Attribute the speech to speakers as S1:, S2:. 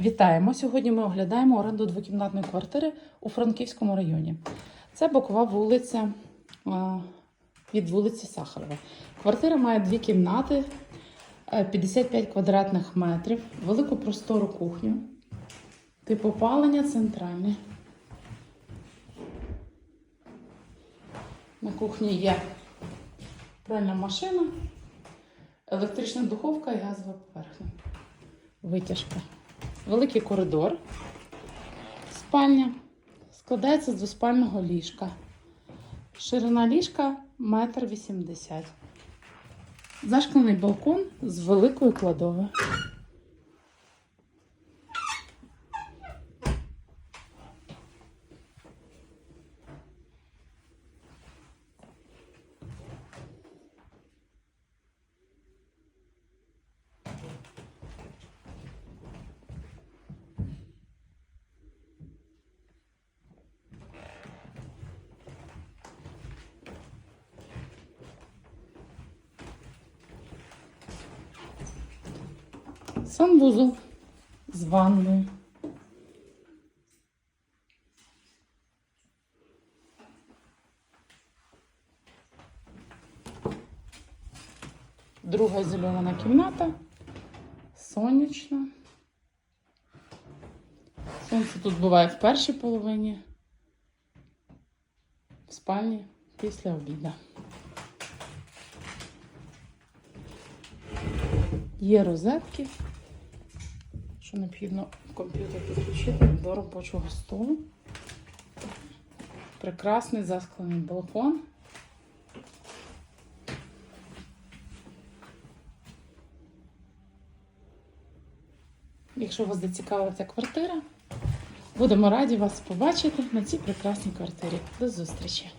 S1: Вітаємо! Сьогодні ми оглядаємо оренду двокімнатної квартири у Франківському районі. Це бокова вулиця від вулиці Сахарова. Квартира має дві кімнати, е, 55 квадратних метрів, велику простору кухню, тип опалення центральний. На кухні є пральна машина, електрична духовка і газова поверхня. Витяжка. Великий коридор. Спальня. Складається з двоспального ліжка. Ширина ліжка 1,80 м. Зашклений балкон з великою кладовою. Санвузол з ванною. Друга ізольована кімната. Сонячна. Сонце тут буває в першій половині, в спальні після обіду. Є розетки, що необхідно комп'ютер підключити до робочого столу. Прекрасний засклений балкон. Якщо вас зацікавила ця квартира, будемо раді вас побачити на цій прекрасній квартирі. До зустрічі!